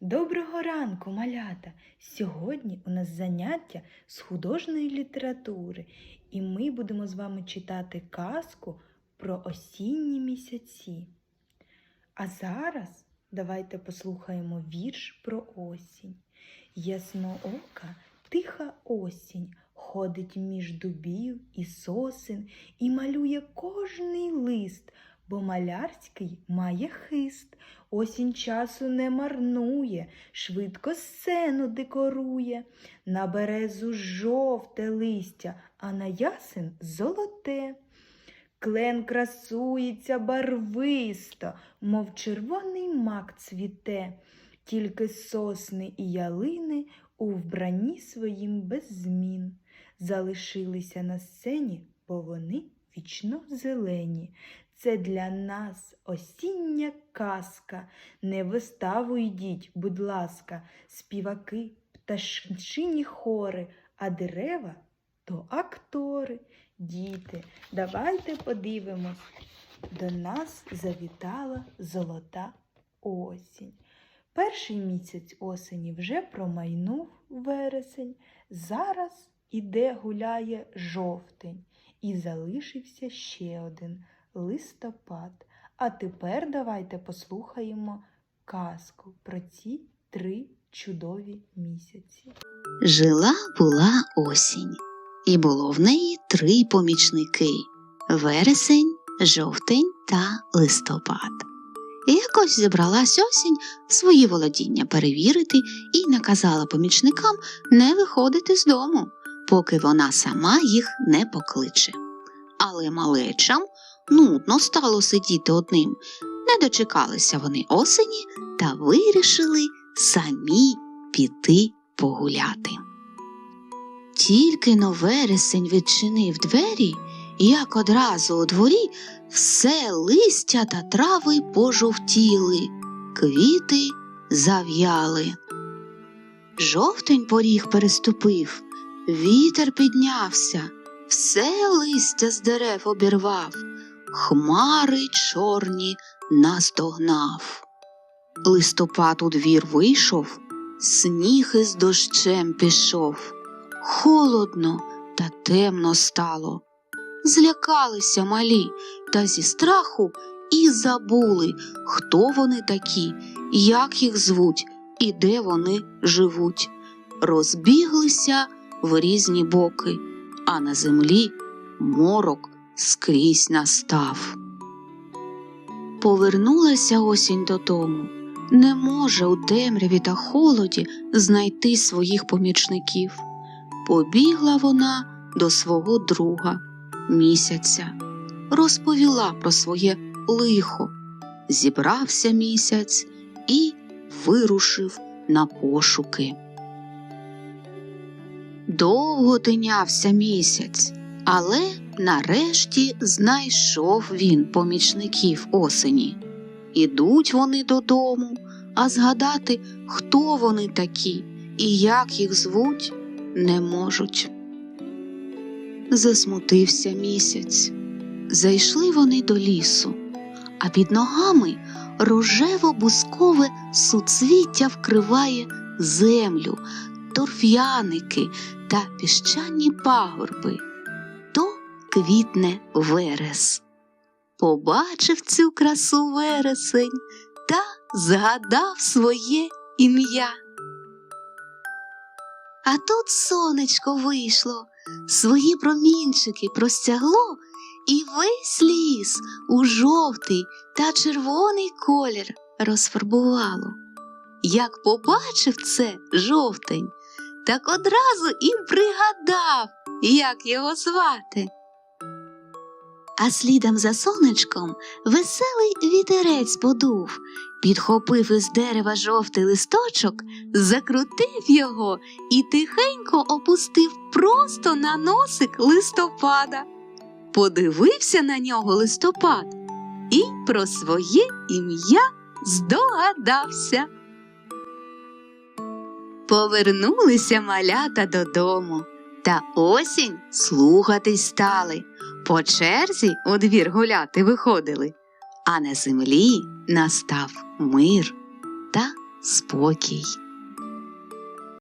Доброго ранку, малята! Сьогодні у нас заняття з художньої літератури, і ми будемо з вами читати казку про осінні місяці. А зараз давайте послухаємо вірш про осінь. Ясноока, тиха осінь ходить між дубів і сосен і малює кожний лист, бо малярський має хист. Осінь часу не марнує, швидко сцену декорує, на березу жовте листя, а на ясен золоте. Клен красується барвисто, мов червоний мак цвіте, тільки сосни і ялини у вбранні своїм без змін залишилися на сцені, бо вони вічно зелені. Це для нас осіння казка. Не виставу йдіть, будь ласка, співаки, пташині хори, а дерева то актори. Діти, давайте подивимось. До нас завітала золота осінь. Перший місяць осені вже промайнув вересень. Зараз іде гуляє жовтень, і залишився ще один листопад. А тепер давайте послухаємо казку про ці три чудові місяці. Жила була осінь, і було в неї три помічники вересень, жовтень та листопад. Якось зібралась осінь свої володіння перевірити і наказала помічникам не виходити з дому, поки вона сама їх не покличе. Але малечам нудно стало сидіти одним. Не дочекалися вони осені та вирішили самі піти погуляти. Тільки но вересень відчинив двері, як одразу у дворі все листя та трави пожовтіли, квіти зав'яли. Жовтень поріг переступив, вітер піднявся, все листя з дерев обірвав, хмари чорні наздогнав. Листопад у двір вийшов, сніг із дощем пішов. Холодно та темно стало. Злякалися малі та зі страху і забули, хто вони такі, як їх звуть і де вони живуть. Розбіглися в різні боки, а на землі морок скрізь настав. Повернулася осінь додому. Не може у темряві та холоді знайти своїх помічників. Побігла вона до свого друга місяця, розповіла про своє лихо. Зібрався місяць і вирушив на пошуки. Довго тинявся місяць, але нарешті знайшов він помічників осені. Ідуть вони додому, а згадати, хто вони такі і як їх звуть, не можуть. Засмутився місяць. Зайшли вони до лісу, а під ногами рожево-бускове суцвіття вкриває землю, торф'яники та піщані пагорби. Квітне верес. Побачив цю красу вересень та згадав своє ім'я. А тут сонечко вийшло, свої промінчики простягло, і весь ліс у жовтий та червоний колір розфарбувало. Як побачив це жовтень, так одразу і пригадав, як його звати. А слідом за сонечком веселий вітерець подув, підхопив із дерева жовтий листочок, закрутив його і тихенько опустив просто на носик листопада. Подивився на нього листопад і про своє ім'я здогадався. Повернулися малята додому, та осінь слухатись стали. По черзі у двір гуляти виходили, а на землі настав мир та спокій.